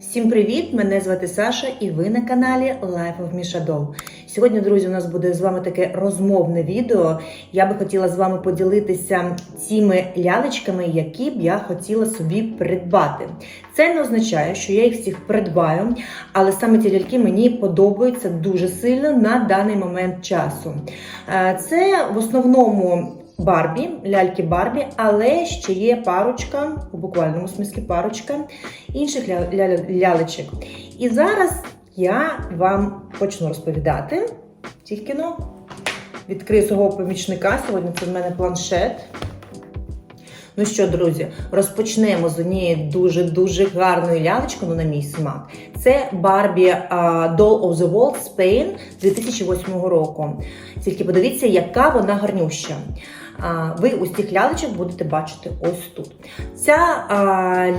Всім привіт! Мене звати Саша, і ви на каналі Life of Misha Сьогодні, друзі, у нас буде з вами таке розмовне відео. Я би хотіла з вами поділитися цими лялечками, які б я хотіла собі придбати. Це не означає, що я їх всіх придбаю, але саме ці ляльки мені подобаються дуже сильно на даний момент часу. Е, Це в основному. Барбі, ляльки Барбі, але ще є парочка, у буквальному смислі парочка інших ля- ля- лялечок. І зараз я вам почну розповідати. Тільки ну, відкрию свого помічника. Сьогодні це в мене планшет. Ну що, друзі, розпочнемо з однієї дуже-дуже гарної лялечки, ну на мій смак. Це а, Doll of the World Spain 2008 року. Тільки подивіться, яка вона гарнюща. Ви ось цих лялечок будете бачити ось тут. Ця а,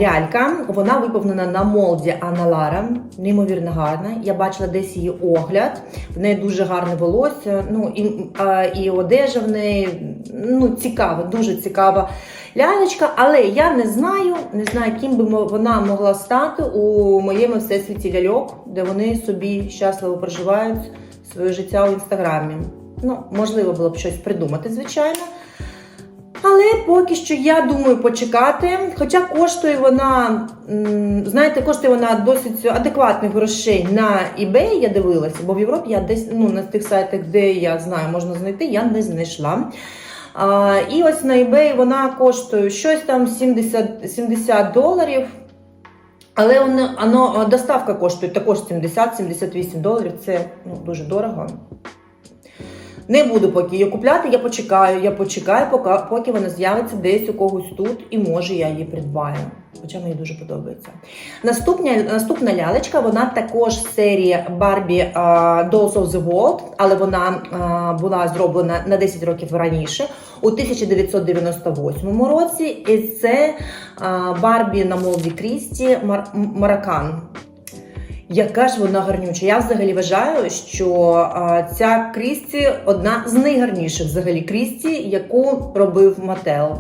лялька вона виповнена на молді Анна Лара, неймовірно гарна. Я бачила десь її огляд. В неї дуже гарне волосся. Ну і, а, і одежа в неї ну, цікава, дуже цікава лялечка. Але я не знаю, не знаю, ким би вона могла стати у моєму всесвіті ляльок, де вони собі щасливо проживають своє життя у інстаграмі. Ну, можливо, було б щось придумати, звичайно. Але поки що я думаю почекати. Хоча коштує вона, знаєте, коштує вона досить адекватних грошей на eBay, я дивилася, бо в Європі я десь ну, на тих сайтах, де я знаю, можна знайти, я не знайшла. А, і ось на eBay вона коштує щось там 70, 70 доларів. Але воно, воно, доставка коштує також 70-78 доларів. Це ну, дуже дорого. Не буду поки її купляти, я почекаю, я почекаю, поки, поки вона з'явиться десь у когось тут, і може я її придбаю. Хоча мені дуже подобається. Наступна, наступна лялечка, вона також з серії а, Dolls of the World, але вона а, була зроблена на 10 років раніше, у 1998 році. І це Барбі на молді Крісті Мар- Маракан. Яка ж вона гарнюча. Я взагалі вважаю, що а, ця Крісті одна з найгарніших взагалі Крісті, яку робив Мател.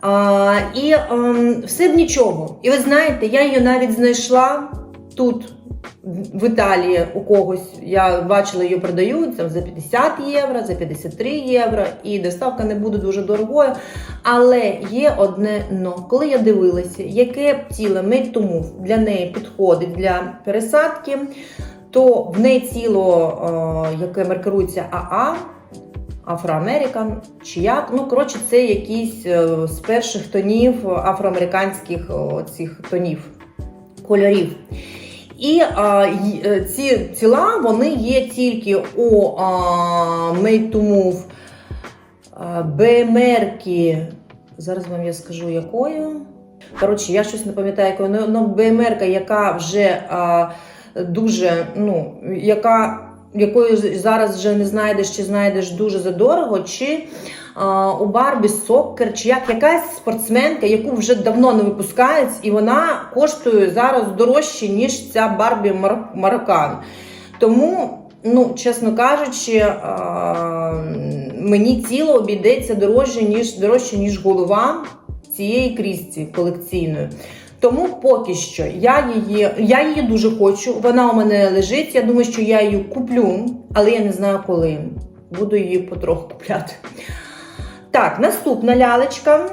А, і а, все б нічого. І ви знаєте, я її навіть знайшла тут, в Італії, у когось. Я бачила, її продають там, за 50 євро, за 53 євро, і доставка не буде дуже дорогою. Але є одне но. Коли я дивилася, яке тіло to для неї підходить для пересадки, то в неї тіло, е, яке маркирується АА, Афроамерикан чи як. Ну, коротше, це якийсь е, з перших тонів афроамериканських цих тонів, кольорів. І а, й- е, ці тіла вони є тільки у а, Made to Move БМРки. Зараз вам я скажу якою. Коротше, я щось не пам'ятаю, якою. Ну, ну, БМРка, яка вже а, дуже, ну, яка, якою зараз вже не знайдеш, чи знайдеш дуже задорого, чи а, у Барбі Соккер, чи як якась спортсменка, яку вже давно не випускають, і вона коштує зараз дорожче, ніж ця Барбі Мар- Мароккан. Тому, ну, чесно кажучи, а, мені тіло обійдеться дорожче, ніж, дорожче, ніж голова цієї крісті колекційної. Тому поки що я її, я її дуже хочу. Вона у мене лежить. Я думаю, що я її куплю, але я не знаю коли. Буду її потроху купляти. Так, наступна лялечка.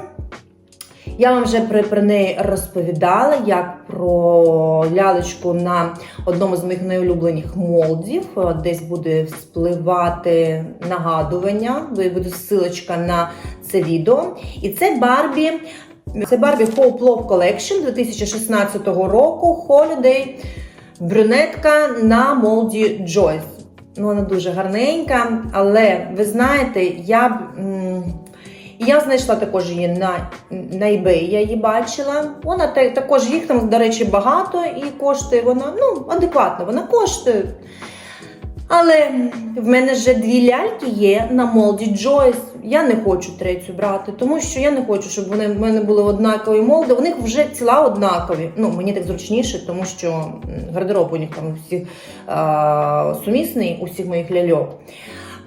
Я вам вже про, про неї розповідала, як про лялечку на одному з моїх найулюблених молдів. Десь буде вспливати нагадування, буде ссилочка на це відео. І це Барбі. Це Барбі Hope Love Collection 2016 року Holiday брюнетка на молді Joyce. Ну, вона дуже гарненька, але ви знаєте, я б. я знайшла також її на, на eBay, я її бачила. Вона та- також їх там, до речі, багато і коштує вона ну, адекватно, вона коштує. Але в мене вже дві ляльки є на молді Джойс. Я не хочу третю брати, тому що я не хочу, щоб вони в мене були однакові молди. У них вже ціла однакові. Ну, мені так зручніше, тому що гардероб у них там у всіх а, сумісний, усіх моїх ляльок.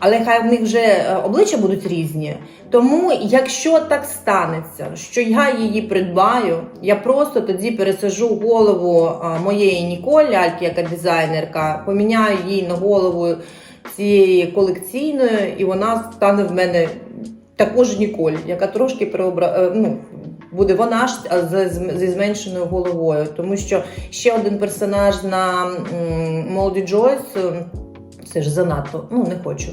Але хай в них вже е, обличчя будуть різні. Тому, якщо так станеться, що я її придбаю, я просто тоді пересажу голову моєї Ніколь, ляльки, яка дизайнерка, поміняю її на голову цієї колекційної, і вона стане в мене також Ніколь, яка трошки переобра... е, ну, буде вона ж зі зменшеною головою. Тому що ще один персонаж на Молоді Джойс е, це ж занадто. Ну, не хочу.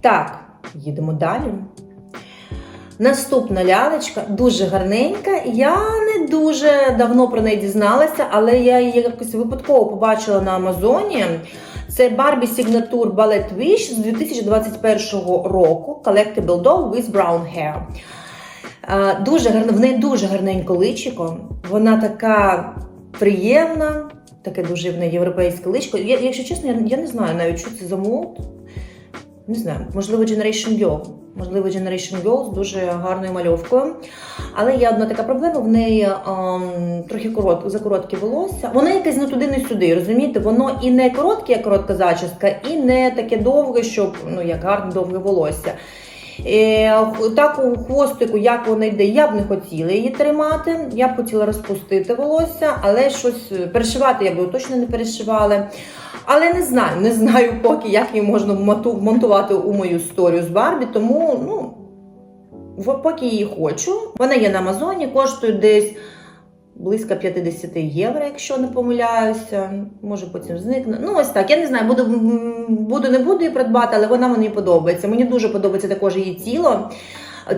Так, їдемо далі. Наступна лялечка дуже гарненька. Я не дуже давно про неї дізналася, але я її якось випадково побачила на Амазоні. Це Barbie Signature Ballet Wish з 2021 року. Collectible doll with brown hair. Дуже гарно, в неї дуже гарненько личико. Вона така приємна, таке дуже в неї європейське личко. Я, якщо чесно, я, не знаю навіть, що це за. Не знаю, можливо, Generation Girl. Можливо, Generation Girl з дуже гарною мальовкою. Але є одна така проблема: в неї ем, трохи корот, закоротке волосся. Воно якесь не туди, не сюди. Розумієте, воно і не коротке, як коротка зачіска, і не таке довге, щоб ну як гарне довге волосся. Е, так у хвостику, як вона йде, я б не хотіла її тримати. Я б хотіла розпустити волосся, але щось е, перешивати я б точно не перешивала. Але не знаю, не знаю поки, як її можна монтувати у мою історію з Барбі, тому ну, поки її хочу. Вона є на Амазоні, коштує десь близько 50 євро, якщо не помиляюся. Може потім зникне. Ну, ось так. Я не знаю, буду, буду не буду її придбати, але вона мені подобається. Мені дуже подобається також її тіло.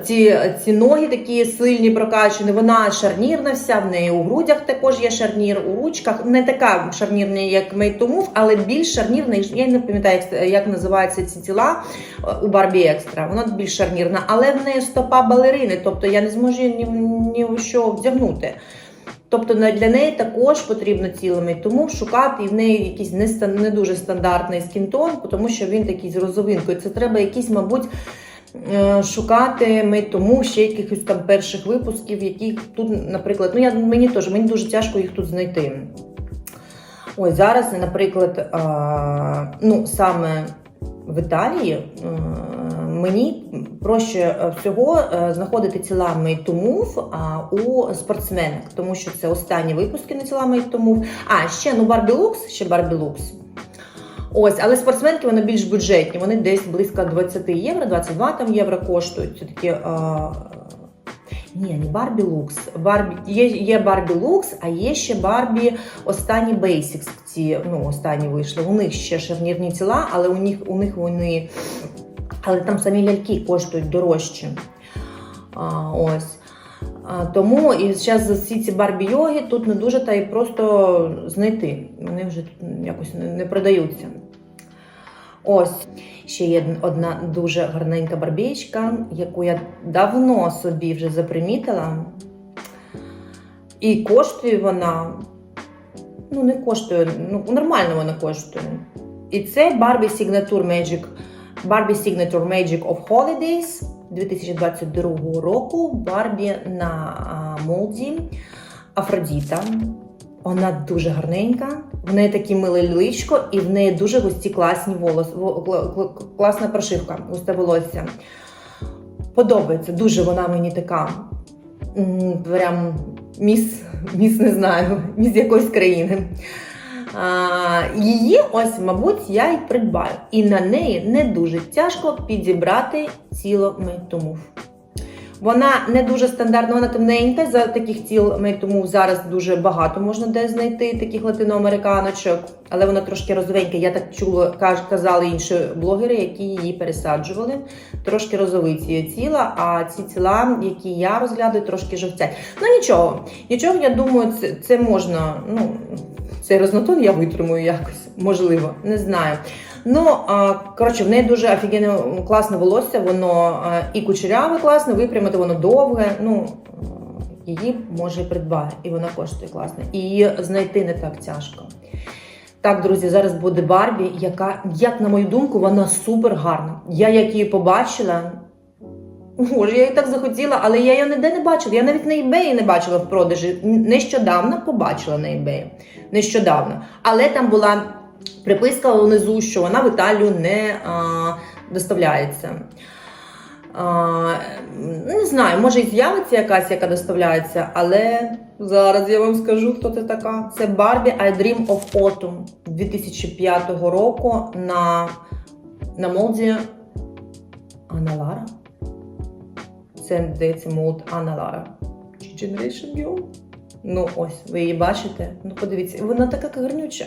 Ці, ці ноги такі сильні, прокачані, вона шарнірна вся, в неї у грудях також є шарнір, у ручках. Не така шарнірна, як Made Move, але більш шарнірна. Я не пам'ятаю, як, як називаються ці тіла е, у Барбі Екстра. Вона більш шарнірна, але в неї стопа балерини, тобто я не зможу ні, ні в що вдягнути. Тобто для неї також потрібно цілими, тому шукати в неї якийсь не, не дуже стандартний скінтон, тому що він такий з розовинкою. Це треба якийсь, мабуть, е, шукати ми тому ще якихось там перших випусків, які тут, наприклад, ну я мені теж мені дуже тяжко їх тут знайти. Ось зараз, наприклад, ну саме в Італії е, мені проще е, всього е, знаходити тіла Made to Move у спортсменок, тому що це останні випуски на тіла Made to Move. А ще ну Barbie Lux, ще Barbie Lux. Ось, але спортсменки вони більш бюджетні, вони десь близько 20 євро, 22 там євро коштують. Це такі. А, ні, не Барбі Лукс. Барбі є, є Барбі Лукс, а є ще Барбі останні Basics. Ці ну останні вийшли. У них ще шарнірні тіла, але у них у них вони. Але там самі ляльки коштують дорожче. А, ось. Тому і зараз всі ці Барбі йоги тут не дуже та й просто знайти. Вони вже якось не, продаються. Ось ще є одна дуже гарненька барбічка, яку я давно собі вже запримітила. І коштує вона. Ну, не коштує, ну нормально вона коштує. І це Barbie Signature Magic Barbie Signature Magic of Holidays 2022 року. Барбі на молді Афродіта. Вона дуже гарненька, в неї такі миле личко, і в неї дуже густі класні волос, во- кла- кла- класна прошивка, густе волосся. Подобається, дуже вона мені така. Прям міс, міс не знаю, міс якоїсь країни. А, її, ось, мабуть, я й придбаю. І на неї не дуже тяжко підібрати ціло тому. Вона не дуже стандартна, вона темненька. За таких тіл ми тому зараз дуже багато можна де знайти таких латиноамериканочок, але вона трошки розовенька. Я так чула, казали інші блогери, які її пересаджували. Трошки розовиті є тіла, а ці тіла, які я розглядаю, трошки жовтять. Ну нічого, нічого, я думаю, це, це можна. Ну, цей рознотон я витримую якось, можливо, не знаю. Ну, коротше, в неї дуже офігенне класне волосся, воно і кучеряве класне, випрямити воно довге. Ну, її може і придбати, і вона коштує класно. І її знайти не так тяжко. Так, друзі, зараз буде Барбі, яка, як на мою думку, вона супер гарна. Я як її побачила. Боже, я її так захотіла, але я її ніде не бачила. Я навіть на eBay не бачила в продажі. Нещодавно побачила на eBay. Нещодавно. Але там була приписка внизу, що вона в Італію не а, доставляється. А, не знаю, може і з'явиться якась, яка доставляється, але зараз я вам скажу, хто це така. Це Barbie I Dream of Autumn 2005 року на, на молді Анна Лара. Це, здається, молд Анна Лара. Generation Girl? Ну, ось, ви її бачите. Ну, подивіться, вона така гарнюча.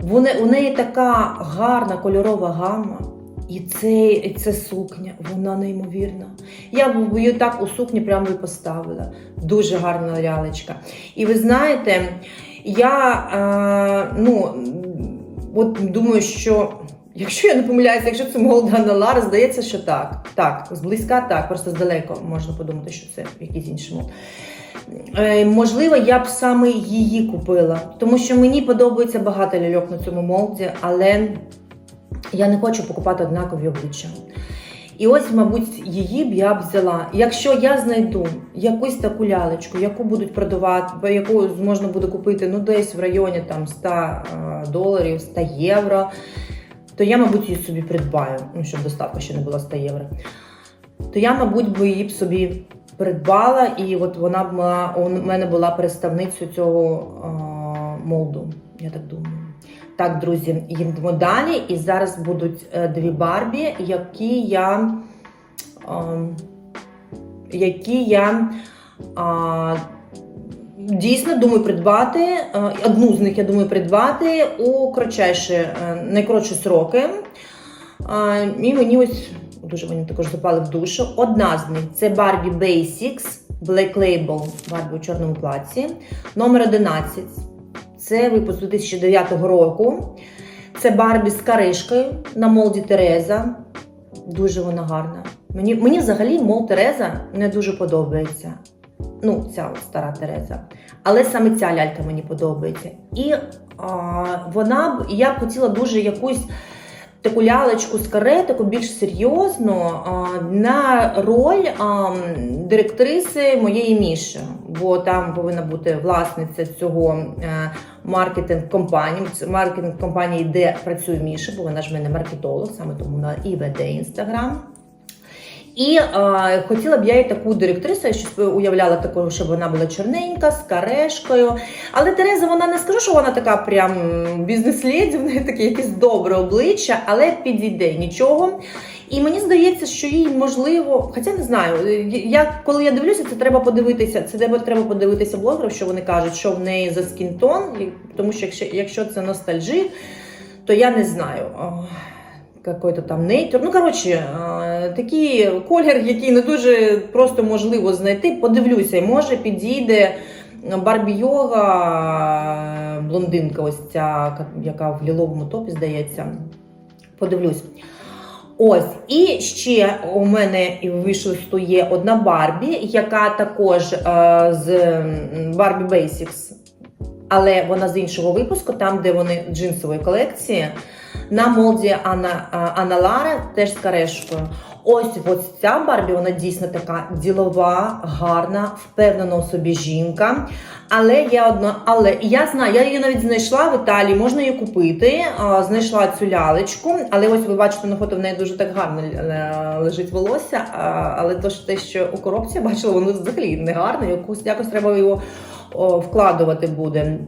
Вони, у неї така гарна кольорова гамма. І це, і це сукня, вона неймовірна. Я б її так у сукні прямо і поставила. Дуже гарна лялечка. І ви знаєте, я е, ну, от думаю, що якщо я не помиляюся, якщо це Молдана Лара, здається, що так. Так, зблизька так, просто здалеко можна подумати, що це якийсь інший мод. Е, можливо, я б саме її купила, тому що мені подобається багато ляльок на цьому молді, але я не хочу покупати однакові обличчя. І ось, мабуть, її б я б взяла. Якщо я знайду якусь таку лялечку, яку будуть продавати, яку можна буде купити ну, десь в районі там, 100 е, доларів, 100 євро, то я, мабуть, її собі придбаю, ну, щоб доставка ще не була 100 євро. То я, мабуть, би її б собі придбала, і от вона б мала, у мене була представницею цього е, молду, я так думаю. Так, друзі, їдемо далі. І зараз будуть е, дві Барбі, які я, е, які я е, дійсно думаю придбати. Е, одну з них я думаю придбати у кратчайші, е, найкоротші сроки. Е, і мені ось дуже мені також запали в душу. Одна з них це Barbie Basics Black Label Barbie у чорному плаці. Номер 11. Це випуск 2009 року. Це Барбі з каришкою на молді Тереза. Дуже вона гарна. Мені, мені взагалі мол Тереза не дуже подобається. Ну, ця стара Тереза. Але саме ця лялька мені подобається. І а, вона б я б хотіла дуже якусь таку лялечку з каре, таку більш серйозно на роль директриси моєї Міші. Бо там повинна бути власниця цього е, маркетинг компанії, маркетинг компанії, де працює Міша, бо вона ж в мене маркетолог, саме тому вона і веде інстаграм. І е, хотіла б я їй таку директрису, я щось уявляла такого, щоб вона була чорненька, з карешкою. Але Тереза, вона не скажу, що вона така прям бізнес-леді, в неї таке якесь добре обличчя, але підійде нічого. І мені здається, що їй можливо, хоча не знаю, я коли я дивлюся, це треба подивитися. Це треба подивитися блогерів, що вони кажуть, що в неї за скінтон, тому що якщо, якщо це ностальжі, то я не знаю. Какой-то там нейтер. Ну, коротше, такий колір, який не дуже просто можливо знайти. Подивлюся, може підійде Барбі Йога, блондинка, ось ця, яка в ліловому топі, здається. Подивлюсь. Ось, і ще у мене вийшло є одна Барбі, яка також е, з Barbie Basics, але вона з іншого випуску, там, де вони джинсової колекції. На молді Анна, Лара теж з карешкою. Ось ось ця Барбі, вона дійсно така ділова, гарна, впевнена у собі жінка. Але я одна, але я знаю, я її навіть знайшла в Італії, можна її купити. А, знайшла цю лялечку, але ось ви бачите на фото в неї дуже так гарно е, лежить волосся. А, але то ж те, що у коробці я бачила, воно взагалі не гарне, якось, якось треба його вкладувати буде.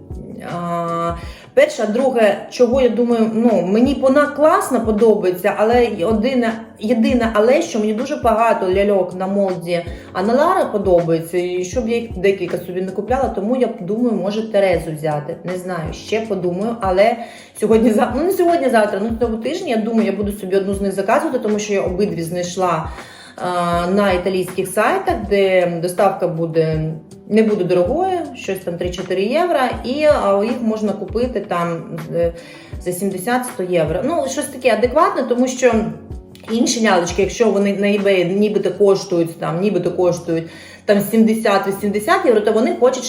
А, Перше, друге, чого я думаю, ну мені вона класно подобається, але єдине, єдине, але що мені дуже багато ляльок на молді Аналара подобається, і щоб я їх декілька собі не купляла, тому я думаю, може Терезу взяти. Не знаю, ще подумаю, але сьогодні ну не сьогодні, завтра, ну цього тижня, я думаю, я буду собі одну з них заказувати, тому що я обидві знайшла на італійських сайтах, де доставка буде не буде дорогою, щось там 3-4 євро, і їх можна купити там за 70-100 євро. Ну, щось таке адекватне, тому що. Інші лялечки, якщо вони на eBay нібито коштують там, нібито коштують там 70-80 євро, то вони хочуть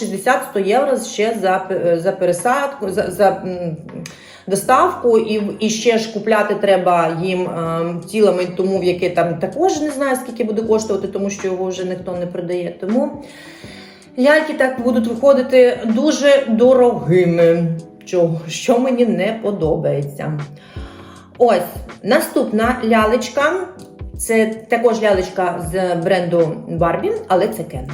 60-100 євро ще за за пересадку, за за доставку, і і ще ж купляти треба їм е, тілами, тому в яке там також не знаю, скільки буде коштувати, тому що його вже ніхто не продає. Тому ляльки так будуть виходити дуже дорогими. що мені не подобається. Ось наступна лялечка. Це також лялечка з бренду Barbie, але це Кен.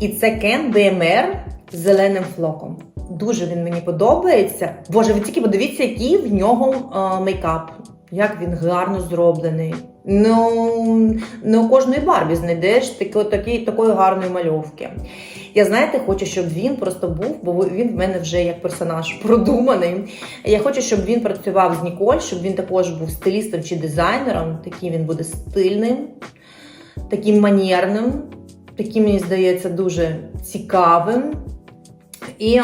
І це Кен BMR з зеленим флоком. Дуже він мені подобається. Боже, ви тільки подивіться, який в нього е, мейкап. Як він гарно зроблений. Ну, не у кожної Барбі знайдеш такі, такі, такої гарної мальовки. Я знаєте, хочу, щоб він просто був, бо він в мене вже як персонаж продуманий. Я хочу, щоб він працював з Ніколь, щоб він також був стилістом чи дизайнером. Такий він буде стильним, таким манерним, таким, мені здається, дуже цікавим. І,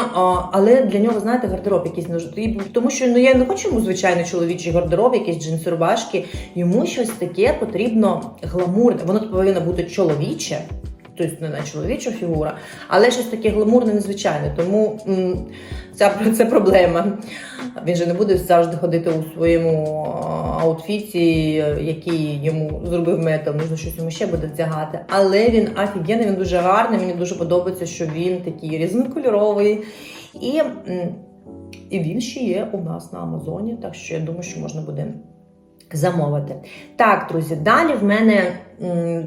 але для нього, знаєте, гардероб якийсь нужний. Тому що ну, я не хочу йому звичайно чоловічий гардероб, якісь джинси рубашки. Йому щось таке потрібно гламурне. Воно повинно бути чоловіче, тобто не чоловіча фігура, але щось таке гламурне, незвичайне. Тому ця це проблема. Він же не буде завжди ходити у своєму аутфіті, який йому зробив метал, можна щось йому ще буде вдягати. Але він офігенний, він дуже гарний. Мені дуже подобається, що він такий різнокольоровий. І, і він ще є у нас на Амазоні, так що я думаю, що можна буде замовити. Так, друзі, далі в мене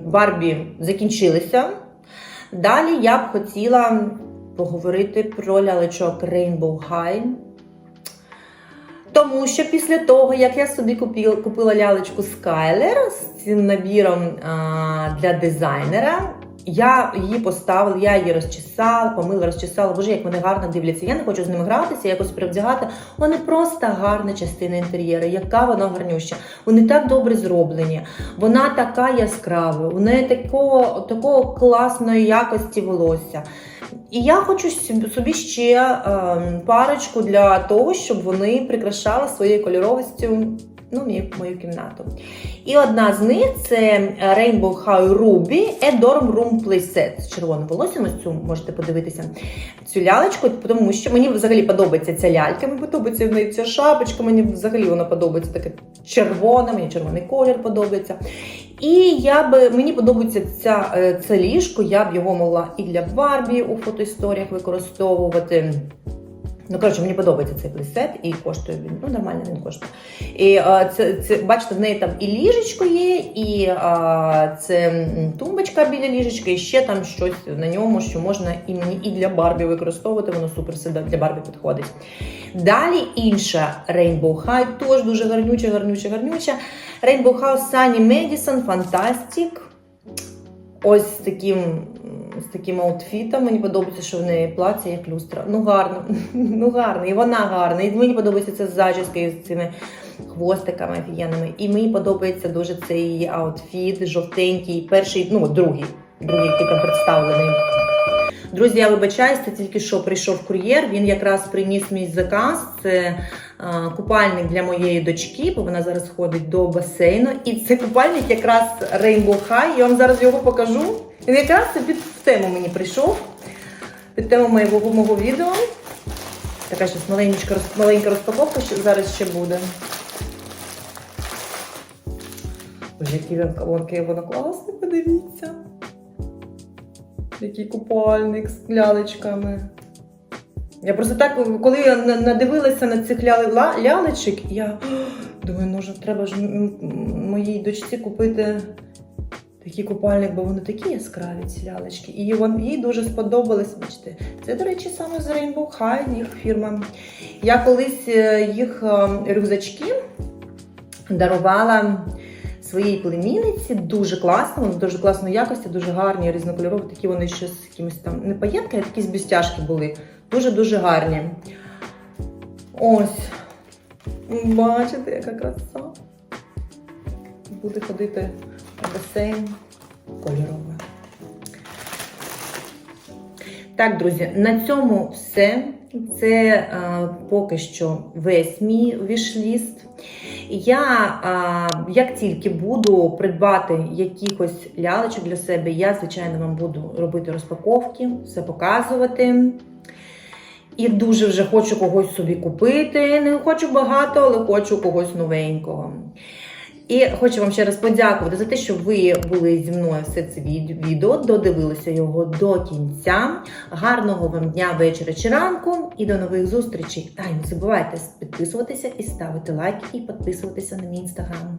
Барбі закінчилися. Далі я б хотіла поговорити про лялечок Rainbow High. Тому що після того, як я собі купила, лялечку Skyler з цим набіром а, для дизайнера, я її поставила, я її розчесала, помила, розчесала. Боже, як вони гарно дивляться. Я не хочу з ними гратися, якось перевдягати. Вони просто гарна частина інтер'єру. Яка вона гарнюща. Вони так добре зроблені. Вона така яскрава, у неї такого, такого класної якості волосся. І я хочу собі ще е, парочку для того, щоб вони прикрашали своєю кольоровістю ну, мою, мою кімнату. І одна з них це Rainbow High Ruby Adorm Room Playset з червоним волоссям. Ось цю можете подивитися цю лялечку, тому що мені взагалі подобається ця лялька, мені подобається в неї ця шапочка, мені взагалі вона подобається таке червона, мені червоний колір подобається. І я би мені подобається ця, е, це ліжко, я б його могла і для Барбі у фотоісторіях використовувати. Ну, коротше, мені подобається цей плейсет і коштує він. Ну, нормально він коштує. І а, це, це, бачите, в неї там і ліжечко є, і а, це тумбочка біля ліжечка, і ще там щось на ньому, що можна і мені і для Барбі використовувати, воно супер все для Барбі підходить. Далі інша Rainbow High, теж дуже гарнюча, гарнюча, гарнюча. Rainbow High Sunny Madison Fantastic. Ось таким з таким аутфітом. Мені подобається, що в неї плаття як люстра. Ну гарно, ну гарно, і вона гарна. І мені подобається це з зачіскою, з цими хвостиками офігенними. І мені подобається дуже цей аутфіт, жовтенький, перший, ну другий, другий, який там представлений. Друзі, я вибачаюсь, це тільки що прийшов кур'єр. Він якраз приніс мій заказ. Це купальник для моєї дочки, бо вона зараз ходить до басейну. І це купальник якраз Rainbow High. Я вам зараз його покажу. Він якраз під тему мені прийшов. Під тему моєго мого відео. Така щось маленька, маленька розпаковка що зараз ще буде. Боже, який воно класний, подивіться. Який купальник з лялечками. Я просто так, коли я надивилася на цих лялечок, я думаю, ну треба ж моїй дочці купити такий купальник, бо вони такі яскраві, ці лялечки. І їй дуже сподобались. Бачите, це, до речі, саме з Rainbow High, їх фірма. Я колись їх рюкзачки дарувала своїй племінниці. Дуже класно, вони дуже класної якості, дуже гарні, різнокольорові. Такі вони ще з якимось там не паєтки, а якісь блістяшки були. Дуже-дуже гарні. Ось. Бачите, яка краса. Буде ходити басейн кольорове. Так, друзі, на цьому все. Це а, поки що весь мій вішліст. Я, а, як тільки буду придбати якихось лялечок для себе, я, звичайно, вам буду робити розпаковки, все показувати. І дуже вже хочу когось собі купити. Не хочу багато, але хочу когось новенького. І хочу вам ще раз подякувати за те, що ви були зі мною все це відео, додивилися його до кінця. Гарного вам дня, вечора чи ранку і до нових зустрічей. А й не забувайте підписуватися і ставити лайк, і підписуватися на мій інстаграм.